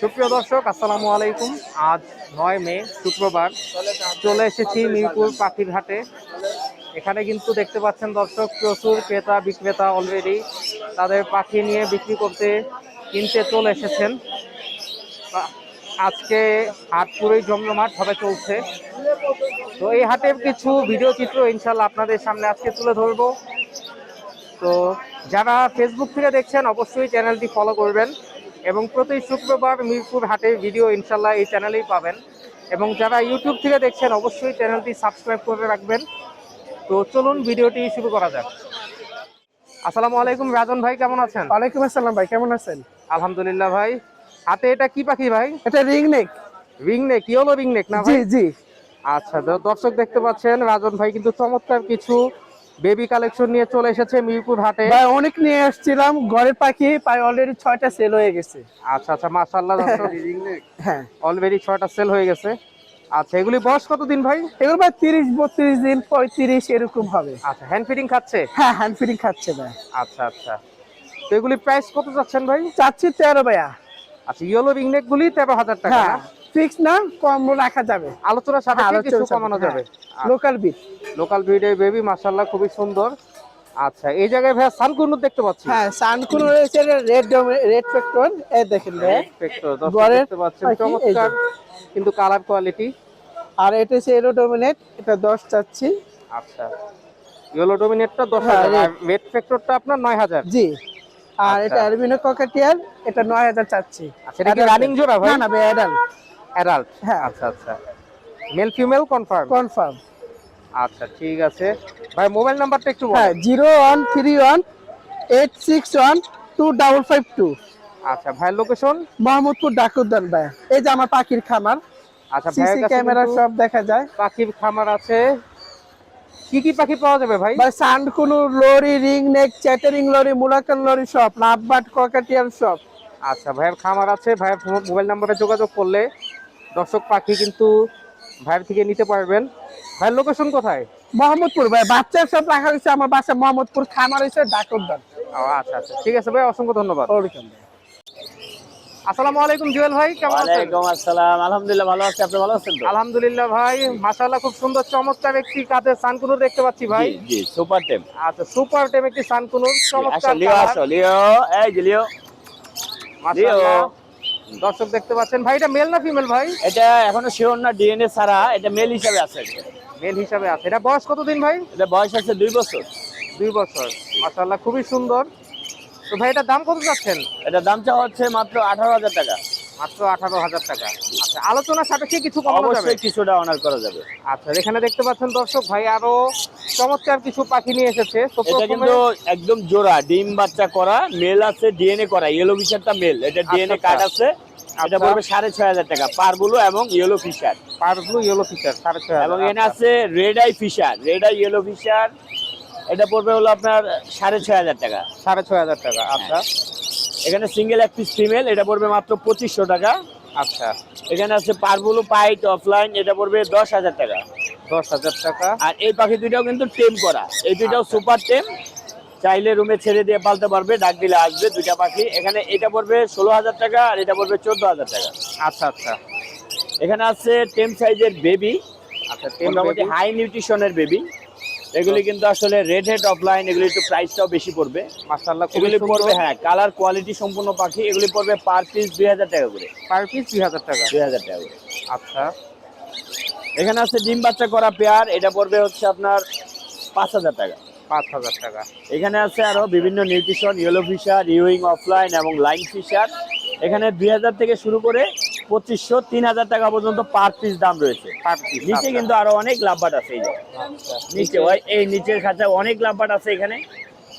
সুপ্রিয় দর্শক, আসসালামু আলাইকুম। আজ নয় মে, শুক্রবার। চলে এসেছি মিরপুর পাখির হাটে এখানে কিন্তু দেখতে পাচ্ছেন দর্শক, প্রচুর ক্রেতা, বিক্রেতা অলরেডি তাদের পাখি নিয়ে বিক্রি করতে, কিনতে চলে এসেছেন। আজকে হাট পুরোই জমজমাট ভাবে চলছে। তো এই হাটের কিছু ভিডিও চিত্র ইনশাল্লাহ আপনাদের সামনে আজকে তুলে ধরবো। তো যারা ফেসবুক থেকে দেখছেন, অবশ্যই চ্যানেলটি ফলো করবেন। এবং প্রতি শুক্রবার মিরপুর হাটে ভিডিও ইনশাল্লাহ এই চ্যানেলেই পাবেন। এবং যারা ইউটিউব থেকে দেখছেন অবশ্যই চ্যানেলটি সাবস্ক্রাইব করে রাখবেন। তো চলুন ভিডিওটি শুরু করা যাক। আসসালামু আলাইকুম রাজন ভাই কেমন আছেন? ওয়ালাইকুম আসসালাম ভাই কেমন আছেন? আলহামদুলিল্লাহ ভাই। হাতে এটা কি পাখি ভাই? এটা ring neck ring neck yellow ring neck না জি ভাই? জি আচ্ছা দর্শক দেখতে পাচ্ছেন রাজন ভাই কিন্তু চমৎকার কিছু বেবি কালেকশন নিয়ে চলে এসেছে মিরপুর হাটে। ভাই অনেক নিয়ে আসছিলাম ঘরের পাখি প্রায় অলরেডি ছয়টা সেল হয়ে গেছে। আচ্ছা আচ্ছা মাশাআল্লাহ হ্যাঁ। অলরেডি ছয়টা সেল হয়ে গেছে। আচ্ছা এগুলি বয়স কতদিন ভাই? এগুলো ভাই তিরিশ বত্রিশ দিন পঁয়ত্রিশ এরকম হবে। আচ্ছা হ্যান্ড ফিডিং খাচ্ছে? হ্যাঁ হ্যান্ড ফিডিং খাচ্ছে ভাই। আচ্ছা আচ্ছা। তো এগুলি প্রাইস কত যাচ্ছেন ভাই? চাচ্ছি তেরো ভাইয়া। আচ্ছা ইয়েলো রিংনেক গুলি তেরো হাজার টাকা হ্যাঁ। ফিক্স না কম রাখা যাবে। আলোচনা সাপেক্ষে কিছু কমানো যাবে। লোকাল বিট লোকাল ব্রিডের বেবি মাশাআল্লাহ খুবই সুন্দর। আচ্ছা এই জায়গায় ভাই সানকুনুর দেখতে পাচ্ছি। হ্যাঁ রয়েছে রেড রেড ফ্যাক্টর এই দেখেন ভাই। দেখতে পাচ্ছেন। চমৎকার। কিন্তু কালার কোয়ালিটি আর এটা হচ্ছে এরো ডোমিনেট এটা দশ চাচ্ছি। আচ্ছা ইয়েলো ডোমিনেটটা দশ হ্যাঁ, হাজার আর red। রেড ফ্যাক্টরটা আপনার নয় হাজার। জি। আর আচ্ছা। এটা অ্যালবিনো ককাটিয়ার এটা নয় হাজার চাচ্ছি। আচ্ছা এটা কি রানিং জোড়া ভাই? না না ভাই অ্যাডাল্ট অ্যাডাল্ট? হ্যাঁ। আচ্ছা আচ্ছা। মেল ফিমেল কনফার্ম কনফার্ম আচ্ছা ঠিক আছে। ভাই মোবাইল নাম্বারটা একটু হ্যাঁ zero one three one eight six one two double five two. আচ্ছা ভাইয়ের লোকেশন মোহাম্মদপুর ডাকুদ্দান ভাই এই যে আমার পাখির খামার। আচ্ছা সিসি ক্যামেরা সব দেখা যায়। পাখির খামার আছে। কি কি পাখি পাওয়া যাবে ভাই? ভাই সানকুনু lory ring neck chattering lory Moluccan lory সব লাভবাট ককাটিয়ার সব। আচ্ছা ভাইয়ের খামার আছে। ভাইয়ের মোবাইল নাম্বারে যোগাযোগ করলে দর্শক পাখি কিন্তু ভাইয়ের থেকে নিতে পারবেন। ভাইয়ের লোকেশন কোথায়? মোহাম্মদপুর ভাই বাচ্চার সব রাখা হয়েছে আমার বাসা মোহাম্মদপুর খামার হয়েছে ডাকুদ্দান ও আচ্ছা আচ্ছা। ঠিক আছে ভাই অসংখ্য ধন্যবাদ। আসসালামু আলাইকুম জুয়েল ভাই কেমন আছেন? ওয়ালাইকুম আসসালাম। আলহামদুলিল্লাহ ভালো আছি। আপনি ভালো আছেন তো? আলহামদুলিল্লাহ ভাই মাশাআল্লাহ খুব সুন্দর চমৎকার একটি কাতে সানকুনুর দেখতে পাচ্ছি ভাই। জি জি সুপার টেম। আচ্ছা সুপার টেম একটি সানকুনুর চমৎকার লিও। আসো লিও। এই যে লিও। মাশাআল্লাহ। দর্শক দেখতে পাচ্ছেন। ভাই এটা মেল না ফিমেল ভাই? এটা এখনও শিওর না ডিএনএ ছাড়া এটা মেল হিসাবে আছে। মেল হিসাবে আছে। এটা বয়স কতদিন ভাই? এটা বয়স আছে দুই বছর। দুই বছর। মাশাআল্লাহ খুবই সুন্দর। তো ভাই এটার দাম কত যাচ্ছেন এটা দামটা হচ্ছে মাত্র আঠারো হাজার টাকা। মাত্র আঠারো হাজার টাকা। আচ্ছা আলোচনা সাপেক্ষে কিছু কমানো যাবে? অবশ্যই কিছুটা অনার করা যাবে। আচ্ছা এখানে দেখতে পাচ্ছেন দর্শক ভাই আরও চমৎকার কিছু পাখি নিয়ে এসেছে। তো এটা কিন্তু একদম জোড়া ডিম বাচ্চা করা মেল আছে ডিএনএ করা ইয়েলো ফিশারটা মেল এটা ডিএনএ আচ্ছা। কার্ড আছে। এটা আচ্ছা। পড়বে সাড়ে ছয় হাজার টাকা পারগুলো এবং ইয়েলো ফিশার ইয়েলো ফিচার সাড়ে ছয় এবং। এখানে আছে red eye Fischer red eye yellow Fischer এটা পড়বে হলো আপনার সাড়ে ছয় হাজার টাকা। সাড়ে ছয় হাজার টাকা আচ্ছা। এখানে সিঙ্গেল এক পিস ফিমেল এটা পড়বে মাত্র পঁচিশশো টাকা। আচ্ছা। এখানে আছে পারবুলো পাইট অফলাইন এটা পড়বে দশ হাজার টাকা। দশ হাজার টাকা। আর এই পাখি দুইটাও কিন্তু টেম করা। এই দুইটাও আচ্ছা। সুপার টেম চাইলে রুমে ছেড়ে দিয়ে পালতে পারবে ডাক দিলে আসবে দুইটা পাখি। এখানে এটা পড়বে ষোলো হাজার টাকা আর এটা পড়বে চোদ্দ হাজার টাকা। আচ্ছা আচ্ছা। এখানে আছে টেম সাইজের বেবি আচ্ছা মোটামুটি হাই নিউট্রিশনের বেবি এগুলি কিন্তু আসলে রেড হেড অফলাইন এগুলি একটু প্রাইসটাও বেশি পড়বে। মাশাআল্লাহ এগুলি পড়বে হ্যাঁ কালার কোয়ালিটি সম্পূর্ণ পাখি এগুলি পড়বে পার পিস দুই হাজার টাকা করে। পার পিস দুই হাজার টাকা। দুই হাজার টাকা করে। আচ্ছা। এখানে আছে ডিম বাচ্চা করা পেয়ার এটা পড়বে হচ্ছে আপনার পাঁচ হাজার টাকা। পাঁচ হাজার টাকা। এখানে আছে আরও বিভিন্ন নিউট্রিশন ইয়েলো ফিশার ইউইং অফলাইন এবং লাইন ফিশার এখানে দুই হাজার থেকে শুরু করে পঁচিশশো তিন হাজার টাকা পর্যন্ত পার পিস দাম রয়েছে। নিচে কিন্তু আরও অনেক লাভবাট আছে এই যে। আচ্ছা। নিচে এই নিচের খাঁচা অনেক লাভবাট আছে এখানে।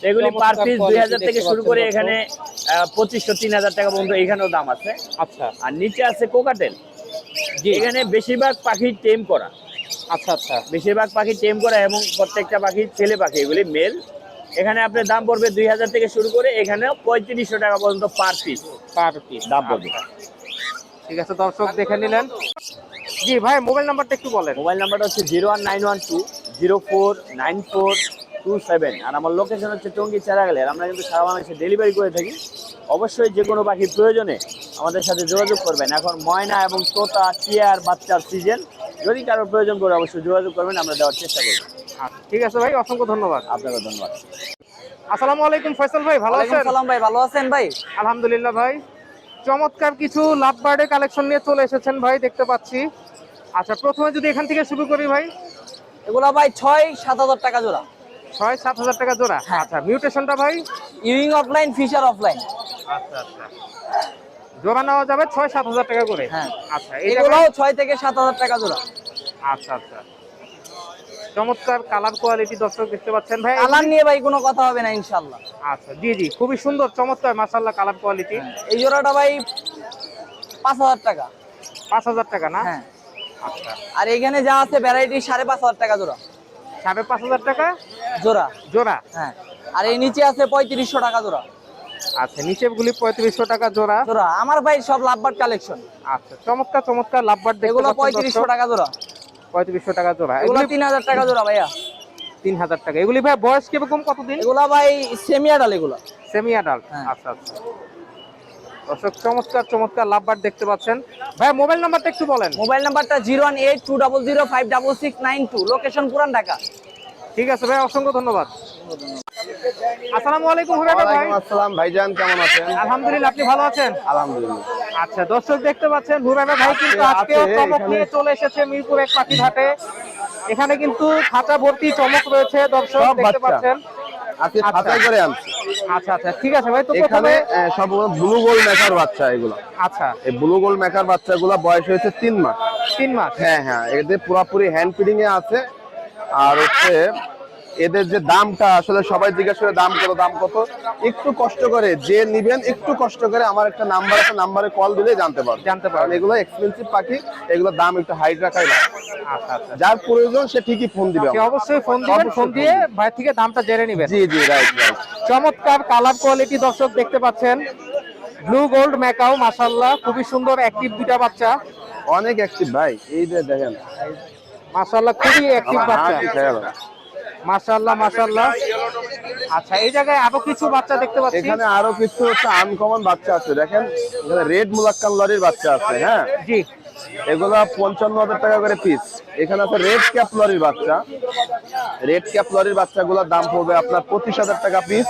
এগুলি পার পিস দুই হাজার থেকে শুরু করে এখানে পঁচিশশো তিন হাজার টাকা পর্যন্ত এখানেও দাম আছে। আচ্ছা। আর নিচে আছে কোকাটেল। এখানে বেশিরভাগ পাখি টেম করা। আচ্ছা আচ্ছা। বেশিরভাগ পাখি টেম করা এবং প্রত্যেকটা পাখি ছেলে পাখি এগুলি মেল এখানে আপনার দাম পড়বে দুই হাজার থেকে শুরু করে এখানেও পঁয়ত্রিশশো টাকা পর্যন্ত পার পিস পার পিস দাম পড়বে। ঠিক আছে দর্শক দেখে নিলেন। জি ভাই মোবাইল নাম্বারটা একটু বলেন। মোবাইল নাম্বারটা হচ্ছে zero one nine one two zero four nine four two seven. আর আমার লোকেশন হচ্ছে টঙ্গি চারাগালের। আমরা কিন্তু সারা বাংলাদেশে ডেলিভারি করে থাকি। অবশ্যই যে কোনো পাখির প্রয়োজনে আমাদের সাথে যোগাযোগ করবেন। এখন ময়না এবং তোতা টিয়ার বাচ্চার সিজন যদি কারোর প্রয়োজন করে অবশ্যই যোগাযোগ করবেন। আমরা দেওয়ার চেষ্টা করব। আচ্ছা, ঠিক আছে ভাই অসংখ্য ধন্যবাদ। আপনাকে ধন্যবাদ। আসসালামু আলাইকুম ফয়সাল ভাই ভালো আছেন? সালাম ভাই ভালো আছেন ভাই? আলহামদুলিল্লাহ ভাই। চমৎকার কিছু লাভ বার্ডে কালেকশন নিয়ে চলে এসেছেন ভাই দেখতে পাচ্ছি। আচ্ছা প্রথমে যদি এখান থেকে শুরু করি ভাই। এগুলা ভাই ছয় সাত হাজার টাকা জোড়া। ছয় সাত হাজার টাকা জোড়া। হ্যাঁ। আচ্ছা মিউটেশনটা ভাই? ইউইং অফলাইন ফিশার অফলাইন আচ্ছা আচ্ছা। জোড়া নেওয়া যাবে ছয় সাত হাজার টাকা করে। হ্যাঁ। আচ্ছা এই এগুলাও ছয় থেকে সাত হাজার টাকা জোড়া। আচ্ছা আচ্ছা। চমৎকার কালার কোয়ালিটি দর্শক দেখতে পাচ্ছেন। ভাই কালার নিয়ে ভাই কোনো কথা হবে না ইনশাল্লাহ আচ্ছা জি জি খুবই সুন্দর চমৎকার মাসাল্লাহ কালার কোয়ালিটি এই জোড়াটা ভাই পাঁচ হাজার টাকা। পাঁচ হাজার টাকা না? হ্যাঁ। আচ্ছা। আর এখানে যা আছে ভ্যারাইটি সাড়ে পাঁচ হাজার টাকা জোড়া। সাড়ে পাঁচ হাজার টাকা? জোড়া। জোড়া? হ্যাঁ। আর এই নিচে আছে পঁয়ত্রিশশো টাকা জোড়া। আচ্ছা নিচেগুলি পঁয়ত্রিশশো টাকা জোড়া। জোড়া। আমার ভাই সব লাভবার কালেকশন আচ্ছা চমৎকার চমৎকার লাভবার এগুলো পঁয়ত্রিশশো টাকা জোড়া। পঁয়ত্রিশশো টাকা জোড়া। এগুলো তিন হাজার টাকা জোড়া ভাইয়া। তিন হাজার টাকা। এগুলি ভাই বয়স কীরকম কতদিন? এগুলো ভাই সেমি আডাল এগুলো। সেমি ডাল হ্যাঁ। আচ্ছা আচ্ছা। দর্শক চমৎকার চমৎকার লাভবার দেখতে পাচ্ছেন। ভাই মোবাইল নাম্বারটা একটু বলেন। মোবাইল নাম্বারটা zero one eight two double zero five double six nine two location Puran Dhaka. ঠিক আছে ভাই অসংখ্য ধন্যবাদ। আসসালামু আলাইকুম ভাই। আসসালাম। ভাইজান কেমন আছেন? আলহামদুলিল্লাহ আপনি ভালো আছেন? আলহামদুলিল্লাহ। আচ্ছা দর্শক দেখতে পাচ্ছেন ভাই কিন্তু আছে, চমক এখানে- নিয়ে চলে এসেছে মিরপুর এক এখানে কিন্তু খাঁচা ভর্তি চমক রয়েছে দর্শক দেখতে পাচ্ছেন। আজকে আচ্ছা। খাতায় করে আনছি। আচ্ছা আচ্ছা ঠিক আছে ভাই তো এখানে প্রথমে সব ব্লু গোল মেকার বাচ্চা এগুলো। আচ্ছা। এই ব্লু গোল মেকার বাচ্চাগুলো বয়স হয়েছে তিন মাস। তিন মাস? হ্যাঁ হ্যাঁ এদের পুরোপুরি হ্যান্ড ফিডিং এ আছে। আর হচ্ছে এদের যে দামটা আসলে সবাই জিজ্ঞাসা করে দাম কত দাম কত। একটু কষ্ট করে যে নিবেন একটু কষ্ট করে আমার একটা নাম্বার আছে নাম্বারে কল দিলে জানতে পারবেন জানতে পারবেন এগুলো এক্সপেন্সিভ পাখি এগুলোর দাম একটু হাইট রাখাই ভালো। আচ্ছা আচ্ছা। যার প্রয়োজন সে ঠিকই ফোন দিবে অবশ্যই ফোন দিবেন ফোন দিয়ে। ভাই থেকে দামটা জেনে নেবেন। জি জি রাইট রাইট চমৎকার কালার কোয়ালিটি দর্শক দেখতে পাচ্ছেন। ব্লু গোল্ড ম্যাকাও মাশাল্লাহ খুবই সুন্দর অ্যাক্টিভ দুইটা বাচ্চা। অনেক অ্যাক্টিভ ভাই। এই যে দেখেন। মাশাল্লাহ খুবই অ্যাক্টিভ বাচ্চা। মাশাল্লাহ মাশাল্লাহ আচ্ছা এই জায়গায় আরও কিছু বাচ্চা দেখতে পাচ্ছি? এখানে আরও কিছু হচ্ছে আনকমন বাচ্চা আছে দেখেন? এখানে রেড মুলাক্কান লরির বাচ্চা আছে হ্যাঁ? জি। এগুলা পঞ্চান্ন হাজার টাকা করে পিস এখানে আছে রেড ক্যাপ লরির বাচ্চা। রেড ক্যাপ লরির বাচ্চাগুলোর দাম পড়বে আপনার পঁচিশ হাজার টাকা পিস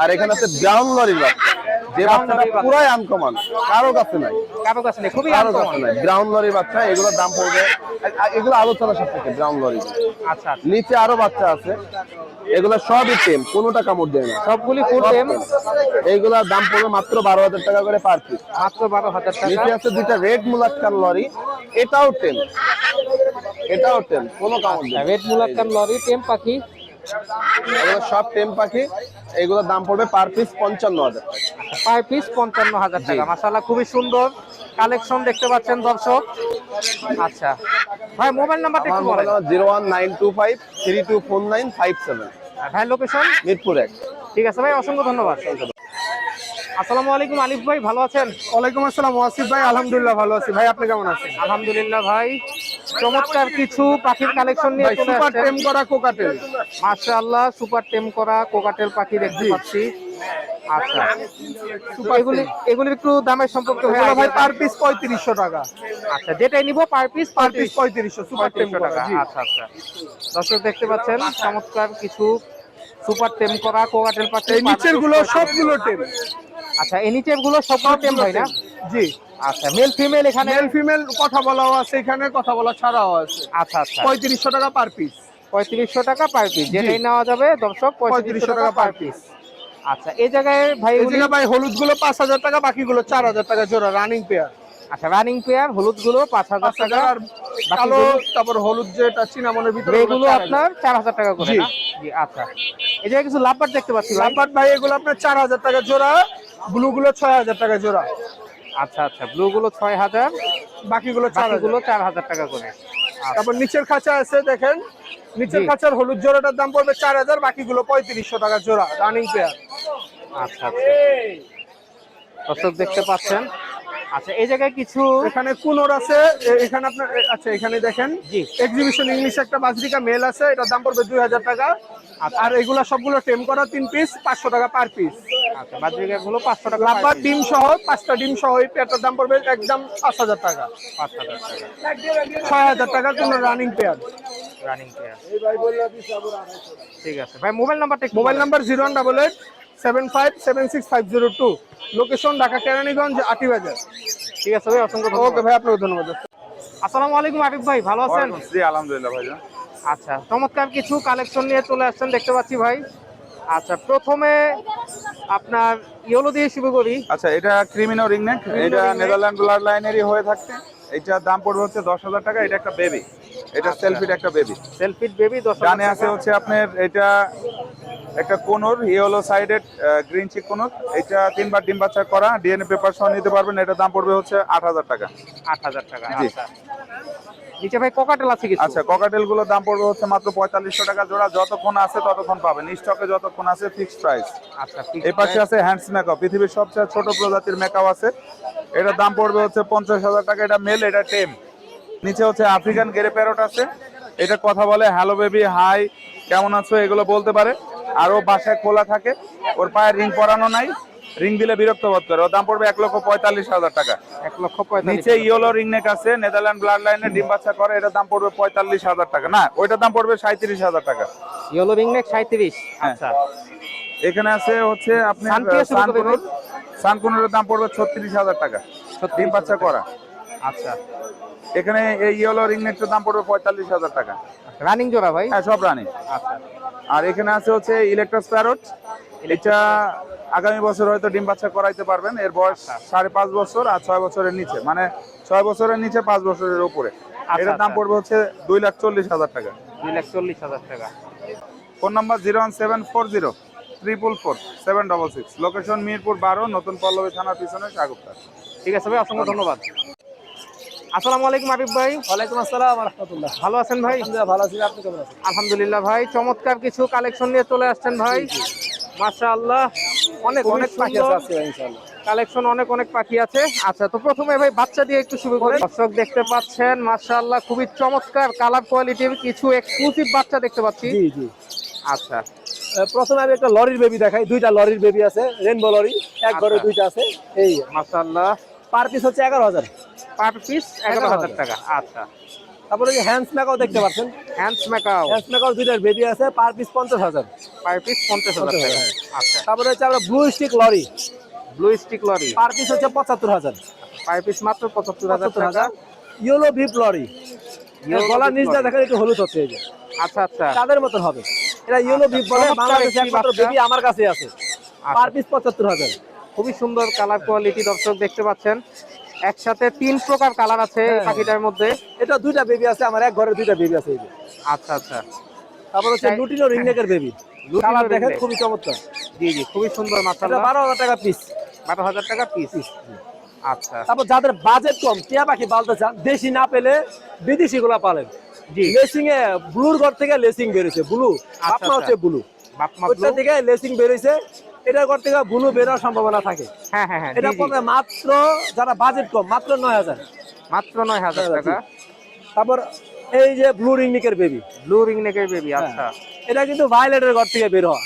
আর এখানে আছে ব্রাউন লরির বাচ্চা। যে বাচ্চাটা পুরাই আনকমন কারও কাছে নাই। কারও কাছে নেই খুবই কারও। কাছে নাই। ব্রাউন লরির বাচ্চা এগুলোর দাম পড়বে। এগুলো আলোচনা সাপেক্ষে ব্রাউন লরি আচ্ছা আচ্ছা। নিচে আরও বাচ্চা আছে। এগুলো সবই টেম কোনোটা কামড় দেয় না। সবগুলি ফুল টেম এইগুলোর দাম পড়বে মাত্র বারো হাজার টাকা করে পার পিস মাত্র বারো হাজার টাকা। নিচে আছে দুইটা রেড মুলাক্কান লরি। এটাও টেন এটাও টেন কোনো কামড় নেই রেড মুলাক্কান লরি টেম পাখি। এগুলো সব টেম পাখি এগুলোর দাম পড়বে পার পিস পঞ্চান্ন হাজার টাকা। পার পিস পঞ্চান্ন হাজার টাকা। মাসাল্লাহ খুবই সুন্দর কালেকশন দেখতে পাচ্ছেন দর্শক। আচ্ছা। ভাই মোবাইল নাম্বারটা একটু বলেন। Mobile zero one nine two five three two four nine five seven. আর ভাই লোকেশন মিরপুর এক। ঠিক আছে ভাই অসংখ্য ধন্যবাদ। আসসালামু আলাইকুম আলিফ ভাই ভালো আছেন? ওয়ালাইকুম আসসালাম ওয়াসিফ ভাই আলহামদুলিল্লাহ ভালো আছি। ভাই আপনি কেমন আছেন? আলহামদুলিল্লাহ ভাই চমৎকার কিছু পাখির কালেকশন নিয়ে চলে সুপার টেম করা কোকাটেল। মাশাআল্লাহ সুপার টেম করা কোকাটেল পাখি দেখতে পাচ্ছি। আচ্ছা এগুলি এগুলি একটু দামের সম্পর্কে ভাই পার পিস পঁয়ত্রিশশো টাকা। আচ্ছা যেটাই নিব পার পিস পার পিস পঁয়ত্রিশশো সুপার টেম টাকা আচ্ছা আচ্ছা। দর্শক দেখতে পাচ্ছেন চমৎকার কিছু সুপার টেম করা কোকাটেল পাখি এই নিচেরগুলো সবগুলো টেম। আচ্ছা এই নিচেরগুলো সবগুলো টেম ভাই না? জি। আচ্ছা মেল ফিমেল এখানে? মেল ফিমেল কথা বলাও আছে এখানে কথা বলা ছাড়াও আছে। আচ্ছা আচ্ছা। পঁয়ত্রিশশো টাকা পার পিস পঁয়ত্রিশশো টাকা পার পিস যেটাই নেওয়া যাবে দর্শক পঁয়ত্রিশশো টাকা পার পিস আচ্ছা এই জায়গায় ভাই ভাই হলুদগুলো পাঁচ হাজার টাকা বাকিগুলো চার হাজার টাকা জোড়া রানিং পেয়ার আচ্ছা রানিং পেয়ার হলুদগুলো পাঁচ হাজার টাকা। আর কালো তারপর হলুদ যেটা চিনামনের ভিতরে এগুলো আপনার চার হাজার টাকা করে জি। আচ্ছা। এই জায়গায় কিছু লাভবার দেখতে পাচ্ছি লাম্পাট ভাই এগুলো আপনার চার হাজার টাকা জোড়া ব্লু গুলো ছয় হাজার টাকা জোড়া। আচ্ছা আচ্ছা ব্লু গুলো ছয় হাজার বাকিগুলো চার বাকিগুলো চার হাজার টাকা করে। তারপর নিচের খাঁচা আছে দেখেন। নিচের কাঁচার হলুদ জোড়াটার দাম পড়বে চার হাজার বাকিগুলো পঁয়ত্রিশশো টাকা জোড়া রানিং পেয়ার আচ্ছা আচ্ছা। দর্শক দেখতে পাচ্ছেন আচ্ছা এই জায়গায় কিছু এখানে কুনোর আছে এখানে আপনার আচ্ছা এখানে দেখেন। জি। এক্সিবিশন ইংলিশ একটা বাজরিকা মেল আছে এটার দাম পড়বে দুই হাজার টাকা। আচ্ছা। আর এগুলা সবগুলো টেম করা তিন পিস পাঁচশো টাকা পার পিস আচ্ছা বাজরিকা গুলো পাঁচশো টাকা লাভবার ডিম সহ পাঁচটা ডিম সহ এই পেয়ারটার দাম পড়বে একদম পাঁচ হাজার টাকা। পাঁচ হাজার টাকা। ছয় হাজার টাকা কোনো রানিং পেয়ার রানিং পেয়ার ঠিক আছে। ভাই মোবাইল নাম্বারটা mobile number zero one double eight seven five seven six five zero two location Dhaka Keraniganj Ati Bazar ঠিক আছে ভাই অসংখ্য ওকে ভাই আপনাকে ধন্যবাদ। আসসালামু আলাইকুম আরিফ ভাই ভালো আছেন? জি আলহামদুলিল্লাহ ভাইজান। আচ্ছা চমৎকার কিছু কালেকশন নিয়ে চলে আসছেন দেখতে পাচ্ছি ভাই। আচ্ছা প্রথমে আপনার ইয়েলো দিয়ে শুরু করি। আচ্ছা এটা ক্রিমিনো রিংনেক এটা নেদারল্যান্ড ব্লাড লাইনেরই হয়ে থাকছে। এটার দাম পড়বে হচ্ছে দশ হাজার টাকা এটা একটা বেবি এটা আচ্ছা। সেলফিট একটা বেবি সেলফিট বেবি ডানে আছে হচ্ছে আপনার এটা একটা conure yellow sided green cheek conure এটা তিনবার ডিম বাচ্চা করা ডিএনএ পেপার সহ নিতে পারবেন। এটার দাম পড়বে হচ্ছে আট হাজার টাকা। আট হাজার টাকা জি। আচ্ছা। নিচে ভাই কোকাটেল আছে কিছু? আচ্ছা ককাটেলগুলোর দাম পড়বে হচ্ছে মাত্র পঁয়তাল্লিশশো টাকা জোড়া। যতক্ষণ আছে ততক্ষণ পাবেন। স্টকে যতক্ষণ আছে ফিক্সড প্রাইস আচ্ছা এই পাশে আছে হ্যান্ডস মেকআপ পৃথিবীর সবচেয়ে ছোট প্রজাতির মেকআপ আছে। এটার দাম পড়বে হচ্ছে পঞ্চাশ হাজার টাকা। এটা মেল এটা টেম নিচে হচ্ছে আফ্রিকান গেরে প্যারট আছে। এটা কথা বলে হ্যালো বেবি হাই কেমন আছো? এগুলো বলতে পারে। আর ও বাসায় খোলা থাকে ওর পায়ে রিং পরানো নাই। রিং দিলে বিরক্ত বোধ করে। ওর দাম পড়বে এক লক্ষ পঁয়তাল্লিশ হাজার টাকা। এক লক্ষ নিচে ইয়েলো রিং নেক আছে নেদারল্যান্ড ব্লাড লাইনে ডিম বাচ্চা করে এটার দাম পড়বে পঁয়তাল্লিশ হাজার টাকা। না ওইটার দাম পড়বে সাঁত্রিশ হাজার টাকা। ইয়েলো রিং নেক সাঁত্রিশ হ্যাঁ। আচ্ছা এখানে আছে হচ্ছে আপনি সানকুনুর সানকুনুরের দাম পড়বে ছত্রিশ হাজার টাকা। ডিম বাচ্চা করা। আচ্ছা। এখানে এই ইয়েলো রিং নেকটার দাম পড়বে পঁয়তাল্লিশ হাজার টাকা। রানিং জোড়া ভাই? হ্যাঁ সব রানি আচ্ছা। আর এখানে আছে হচ্ছে ইলেকট্রাস প্যারট এটা আগামী বছর হয়তো ডিম বাচ্চা করাইতে পারবেন। এর বয়স সাড়ে পাঁচ বছর আর ছয় বছরের নিচে। মানে ছয় বছরের নিচে পাঁচ বছরের উপরে। এটার দাম আচ্ছা। পড়বে হচ্ছে দুই লাখ চল্লিশ হাজার টাকা। দুই লাখ চল্লিশ হাজার টাকা। Phone number zero one seven four zero triple four seven double six. Location Mirpur বারো নতুন পল্লবী থানার পিছনে সাগুপ্তা ঠিক আছে ভাই অসংখ্য ধন্যবাদ। আসসালামু আলাইকুম আরিফ ভাই। ওয়ালাইকুম আসসালাম রহমতুল্লাহ। ভালো আছেন ভাই? ভালো আছি। আপনি কেমন আছেন? আলহামদুলিল্লাহ ভাই চমৎকার কিছু কালেকশন নিয়ে চলে আসছেন ভাই। মাশাআল্লাহ। অনেক অনেক পাখি আছে। ইনশাআল্লাহ। কালেকশন অনেক অনেক পাখি আছে। আচ্ছা তো প্রথমে ভাই বাচ্চা দিয়ে একটু শুরু করি। দর্শক দেখতে পাচ্ছেন মাশাআল্লাহ খুবই চমৎকার কালার কোয়ালিটির কিছু এক্সক্লুসিভ বাচ্চা দেখতে পাচ্ছি। জি জি। আচ্ছা। প্রথমে আমি একটা লরির বেবি দেখাই। দুইটা লরির বেবি আছে রেনবো লরি। এক ঘরে আচ্ছা। দুইটা আছে। এই মাশাআল্লাহ। পার পিস হচ্ছে এগারো হাজার। পার পিস এগারো হাজার টাকা। আচ্ছা। তারপরে যে হ্যান্ডস মেকাও দেখতে পাচ্ছেন। হ্যান্ডস মেকাও হ্যান্ডস মেকাও দুইটার বেবি আছে পার পিস পঞ্চাশ হাজার। পার পিস পঞ্চাশ হাজার টাকা। হ্যাঁ। আচ্ছা। তারপরে হচ্ছে আমরা blue stick lory. Blue stick lory. Per piece হচ্ছে পঁচাত্তর হাজার। পার পিস মাত্র পঁচাত্তর হাজার টাকা। ইয়েলো ভিপ লরি। গলার নিচটা। দেখেন একটু হলুদ হচ্ছে এই যে। আচ্ছা আচ্ছা। তাদের মতন হবে। এটা ইয়েলো আচ্ছা, ভিপ বলে বাংলাদেশে একমাত্র বেবি আমার কাছে আছে। আচ্ছা। পার পিস পঁচাত্তর হাজার। খুবই সুন্দর কালার কোয়ালিটি দর্শক দেখতে পাচ্ছেন। একসাথে তিন প্রকার কালার আছে হ্যাঁ। পাখিটার মধ্যে। এটা দুইটা বেবি আছে আমার এক ঘরে দুইটা বেবি আছে আচ্ছা আচ্ছা। তারপর হচ্ছে লুটিনো রিংনেকের বেবি কালার দেখেন খুবই চমৎকার। জি জি খুবই সুন্দর মাসাল্লাহ বারো হাজার টাকা পিস বারো হাজার টাকা পিস আচ্ছা। তারপর যাদের বাজেট কম টিয়া পাখি পালতে চান দেশি না পেলে বিদেশি গুলা পালেন। জি। লেসিং এ ব্লুর ঘর থেকে লেসিং বেরোছে ব্লু আচ্ছা, আপনার হচ্ছে ব্লু বাপমা থেকে লেসিং বেরোছে এটার ঘর থেকে ব্লু বেরোর সম্ভাবনা থাকে। হ্যাঁ হ্যাঁ হ্যাঁ এটা। পড়বে মাত্র যারা বাজেট কম মাত্র নয় হাজার। মাত্র নয় হাজার হ্যাঁ, টাকা। তারপর এই যে ব্লু রিংনিকের বেবি ব্লু রিং নেকের বেবি হ্যাঁ। আচ্ছা। এটা কিন্তু ভায়োলেটের ঘর থেকে বের হওয়া।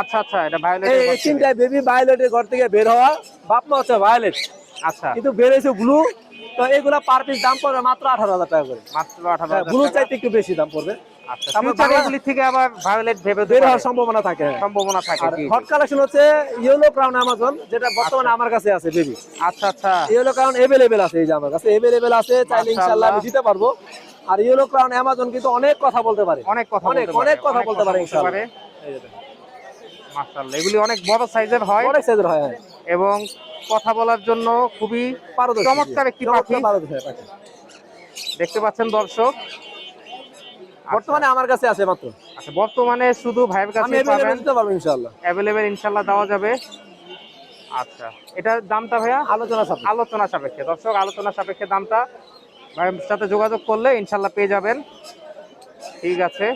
আচ্ছা আচ্ছা এটা ভায়োলেট এই তিনটা বেবি ভায়োলেটের ঘর থেকে বের হওয়া বাপ মা হচ্ছে ভায়োলেট আচ্ছা। কিন্তু বেরোয়েছে ব্লু তো এগুলা পার পিস দাম পড়বে মাত্র আঠারো হাজার টাকা করে। মাত্র আঠারো হ্যাঁ, হাজার ব্লু চাইতে একটু বেশি দাম পড়বে। তারপর ফিউচার বাংলা- এগুলি থেকে আবার ভায়োলেট ভেবে বের হওয়ার সম্ভাবনা থাকে। সম্ভাবনা থাকে আর জি, জি। হট কালেকশন হচ্ছে ইয়েলো ক্রাউন অ্যামাজন যেটা বর্তমানে আমার কাছে আছে বেবি আচ্ছা আচ্ছা। ইয়েলো ক্রাউন এভেলেবেল আছে এই যে আমার কাছে এভেলেবেল আছে চাইলে ইনশাআল্লাহ আমি দিতে পারব। আর ইয়েলো ক্রাউন অ্যামাজন কিন্তু অনেক কথা বলতে পারে। অনেক কথা অনেক অনেক কথা বলতে পারে ইনশাআল্লাহ। মাশাআল্লাহ এগুলি অনেক বড় সাইজের হয়। অনেক সাইজের হয়। এবং কথা বলার জন্য খুবই পারদর্শী চমৎকার একটি পাখি। দেখতে পাচ্ছেন দর্শক বর্তমানে আমার কাছে আছে মাত্র। আচ্ছা বর্তমানে শুধু ভাইয়ের কাছে পাবেন? দিতে পারব ইনশাআল্লাহ। অ্যাভেলেবেল ইনশাল্লাহ দেওয়া যাবে। আচ্ছা এটার দামটা ভাইয়া? আলোচনা সাথে আলোচনা সাপেক্ষে। দর্শক আলোচনা সাপেক্ষে দামটা ভাইয়ের সাথে যোগাযোগ করলে ইনশাল্লাহ পেয়ে যাবেন। ঠিক আছে।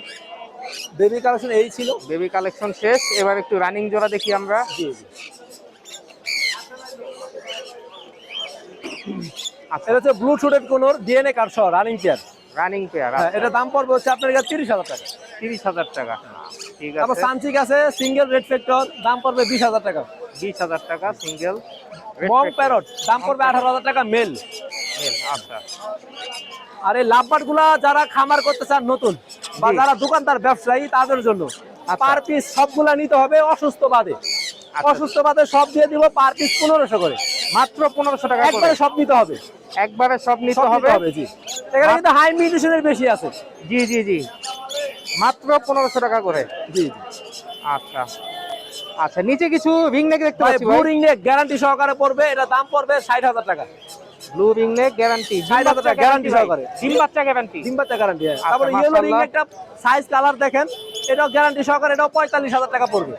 বেবি কালেকশন এই ছিল। বেবি কালেকশন শেষ। এবার একটু রানিং জোড়া দেখি আমরা। জি আচ্ছা। এটা হচ্ছে ব্লুটুথের কোন ডিএনএ কার্ড সহ রানিং চেয়ার রানিং পেয়ার হ্যাঁ, এটা দাম পড়বে হচ্ছে আপনার কাছে তিরিশ হাজার টাকা। তিরিশ হাজার টাকা। ঠিক তারপর আছে সানসিক আছে সিঙ্গেল রেড ফ্যাক্টর দাম পড়বে বিশ হাজার টাকা। বিশ হাজার টাকা সিঙ্গেল বং প্যারট দাম পড়বে আঠারো হাজার টাকা মেল আচ্ছা। আর এই লাভবাটগুলা যারা খামার করতে চান নতুন বা যারা দোকানদার ব্যবসায়ী তাদের জন্য পার পিস সবগুলা নিতে হবে অসুস্থ বাদে। আচ্ছা। অসুস্থ বাদে সব দিয়ে দিব পার পিস পনেরোশো করে। মাত্র পনেরোশো টাকা একবারে সব নিতে হবে। একবারে সব নিতে হবে নিতে হবে জি। এখানে কিন্তু হাই মিউটেশনের বেশি আছে। জি জি জি। মাত্র পনেরোশো টাকা করে। জি। আচ্ছা। আচ্ছা নিচে কিছু রিং নেক দেখতে পাচ্ছি ব্লু রিং নেক গ্যারান্টি সহকারে পড়বে এটা দাম পড়বে ষাট হাজার টাকা। ব্লু রিং নেক গ্যারান্টি ষাট হাজার টাকা গ্যারান্টি সহকারে। ডিম বাচ্চা গ্যারান্টি ডিম বাচ্চা গ্যারান্টি তারপরে ইয়েলো। রিং সাইজ কালার দেখেন এটাও গ্যারান্টি সহকারে এটাও পঁয়তাল্লিশ হাজার টাকা পড়বে।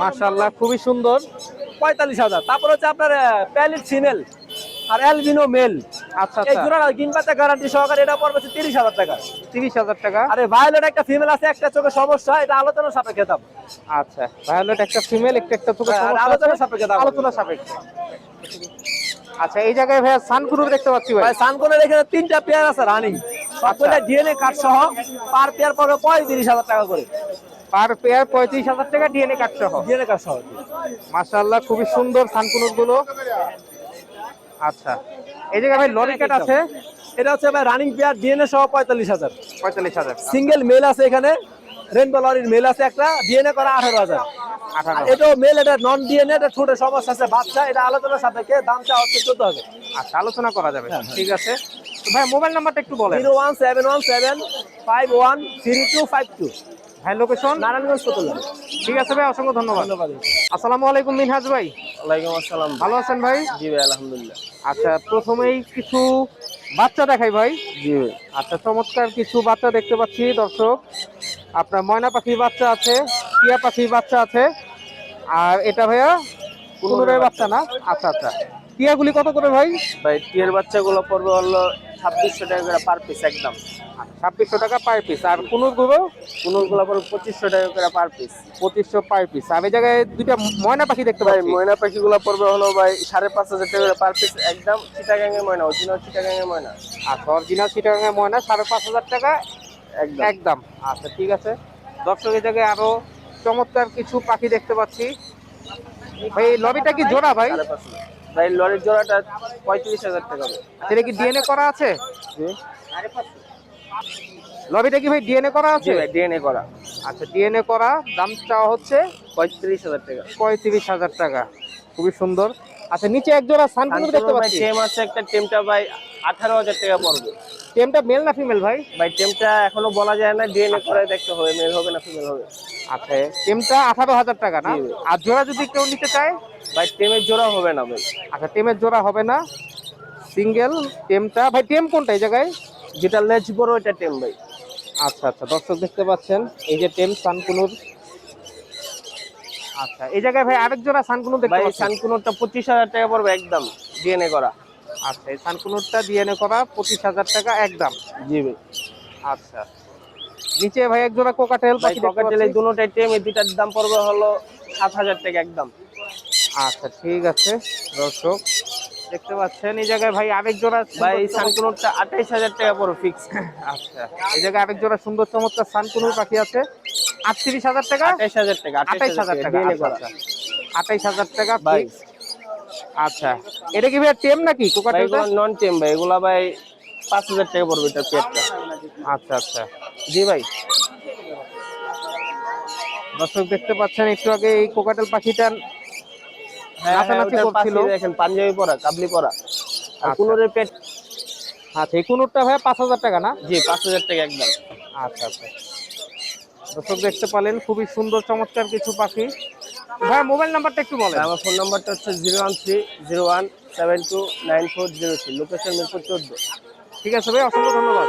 মাশাআল্লাহ খুবই সুন্দর। পঁয়তাল্লিশ হাজার। তারপর হচ্ছে আপনার প্যালিট ফিমেল আর অ্যালবিনো মেল আচ্ছা এই আচ্ছা। জোড়া ডিম বাচ্চা গ্যারান্টি সহকারে এটা পড়বে হচ্ছে তিরিশ হাজার টাকা। তিরিশ হাজার টাকা। আরে ভায়োলেট একটা ফিমেল আছে একটা চোখে সমস্যা এটা আলোচনা সাপেক্ষে দাম। আচ্ছা ভায়োলেট একটা ফিমেল একটা একটা চোখে হ্যাঁ, সমস্যা আলোচনা সাপেক্ষে দাম। আলোচনা সাপেক্ষে। আচ্ছা এই জায়গায় ভাইয়া সানকুরু দেখতে পাচ্ছি ভাই। ভাই সানকোনের এখানে তিনটা পেয়ার আছে রানিং সবগুলো ডিএনএ কার্ড সহ পার পেয়ার পড়বে হাজার টাকা করে। পার পেয়ার পঁয়ত্রিশ হাজার টাকা ডিএনএ কার্ড সহ। ডিএনএ কার্ড সহ। মাশাআল্লাহ খুবই সুন্দর সানকুনুরগুলো আচ্ছা। এই জায়গায় ভাই লরিকেট আছে। এটা হচ্ছে ভাই রানিং পেয়ার ডিএনএ সহ পঁয়তাল্লিশ হাজার। পঁয়তাল্লিশ হাজার। সিঙ্গেল মেল আছে এখানে। রেনবো লরির মেল আছে একটা ডিএনএ করা আঠারো হাজার। এটাও মেল এটা নন ডিএনএ এটা ছোট সমস্যা আছে বাচ্চা এটা আলোচনার সাপেক্ষে দামটা হচ্ছে চোদ্দ হাজার। আচ্ছা আলোচনা করা যাবে। হ্যাঁ, ঠিক আছে। ভাই মোবাইল নাম্বারটা একটু বলেন। Zero one seven one seven five one three two five two. ভাই লোকেশন নারায়ণগঞ্জ ঠিক আছে ভাই অসংখ্য ধন্যবাদ। ধন্যবাদ। আসসালামু আলাইকুম মিনহাজ ভাই। ওয়ালাইকুম আসসালাম ভালো আছেন ভাই? জি ভাই আলহামদুলিল্লাহ। আচ্ছা প্রথমেই কিছু বাচ্চা দেখাই ভাই। জি আচ্ছা চমৎকার কিছু বাচ্চা দেখতে পাচ্ছি দর্শক। আপনার ময়না পাখির বাচ্চা আছে টিয়া পাখির বাচ্চা আছে। আর এটা ভাইয়া কুনুরের বাচ্চা না? আচ্ছা আচ্ছা। টিয়াগুলি কত করে ভাই? ভাই টিয়ের বাচ্চাগুলো পড়বে হলো ছাব্বিশশো টাকা করে পার পিস একদম। ছাব্বিশশো টাকা পার পিস আর কুনুরগুলো কোনোগুলো পড়বে পঁচিশশো টাকা করে পার পিস পঁচিশশো পার পিস আমি জায়গায় দুইটা ময়না পাখি দেখতে পাই ময়না পাখিগুলো পড়বে হলো ভাই সাড়ে পাঁচ হাজার টাকা করে পার পিস একদম চিটাগাঙের ময়না অরিজিনাল চিটাগাঙের ময়না। আচ্ছা অরিজিনাল চিটাগাঙের ময়না সাড়ে পাঁচ হাজার টাকা। একদম। একদম। আচ্ছা ঠিক আছে। দর্শক এই জায়গায় আরও চমৎকার কিছু পাখি দেখতে পাচ্ছি। ভাই লবিটা কি জোড়া ভাই। ভাই লরির জোড়াটা পঁয়ত্রিশ হাজার টাকা। এটা কি ডিএনএ করা আছে? লবিটা কি ভাই ডিএনএ করা আছে? ভাই ডিএনএ করা। আচ্ছা ডিএনএ করা দাম চাওয়া হচ্ছে পঁয়ত্রিশ হাজার টাকা। পঁয়ত্রিশ হাজার টাকা। খুবই সুন্দর। আচ্ছা নিচে এক জোড়া সানকুনুর দেখতে পাচ্ছি। টেম আছে একটা টেমটা ভাই আঠারো হাজার টাকা পড়বে। টেমটা মেল না ফিমেল ভাই? ভাই টেমটা এখনও বলা যায় না ডিএনএ করে দেখতে হবে মেল হবে না ফিমেল হবে। আচ্ছা টেমটা আঠারো হাজার টাকা না? আর জোড়া যদি কেউ নিতে চায়? ভাই টেমের জোড়া হবে না ভাই। আচ্ছা টেমের জোড়া হবে না। সিঙ্গেল টেমটা ভাই টেম কোনটা এই জায়গায়? যেটা লেজ বড় ওইটা টেম ভাই। আচ্ছা আচ্ছা দর্শক দেখতে পাচ্ছেন এই যে টেম সানকুনুর। আচ্ছা এই জায়গায় ভাই আরেক জোড়া সানকুনুর দেখতে ভাই সানকুনোরটা পঁচিশ হাজার টাকা পড়বে একদম ডিএনএ করা। আচ্ছা এই সানকুনুরটা ডিএনএ করা পঁচিশ হাজার টাকা একদম। জি ভাই। আচ্ছা নিচে ভাই এক জোড়া কোকাটেল ভাই দেখতে এই। দুটোটাই টেম এই দুটার দাম পড়বে হলো সাত হাজার টাকা একদম। আচ্ছা ঠিক আছে দর্শক। দেখতে পাচ্ছেন এই জায়গায় ভাই আরেক জোড়া ভাই চমৎকার- আঠাইশ হাজার টাকা পড়বে ফিক্স আচ্ছা এই জায়গায় আরেক জোড়া সুন্দর চমৎকার সানকুনুর পাখি আছে। আটত্রিশ হাজার টাকা? আঠাইশ হাজার টাকা আঠাইশ হাজার টাকা আচ্ছা, আচ্ছা। আঠাইশ হাজার টাকা ভাই। আচ্ছা এটা কি ভাই টেম নাকি কোকাটেলটা? নন টেম ভাই এগুলা ভাই পাঁচ হাজার টাকা পড়বে এটা পেটটা আচ্ছা আচ্ছা। জি ভাই। দর্শক দেখতে পাচ্ছেন একটু আগে এই কোকাটেল পাখিটা হ্যাঁ নাচানাচি করছিল। দেখেন পাঞ্জাবি পরা কাবলি পরা। আর আচ্ছা। কুনুরের পেট আচ্ছা এই কুনুরটা ভাই পাঁচ হাজার টাকা না? জি পাঁচ হাজার টাকা একদম। আচ্ছা আচ্ছা। দর্শক দেখতে পেলেন খুবই সুন্দর চমৎকার কিছু পাখি। ভাই মোবাইল নাম্বারটা একটু বলেন। আমার ফোন নাম্বারটা হচ্ছে zero one three zero one seven two nine four zero three location Mirpur চোদ্দ। ঠিক আছে ভাই অসংখ্য ধন্যবাদ।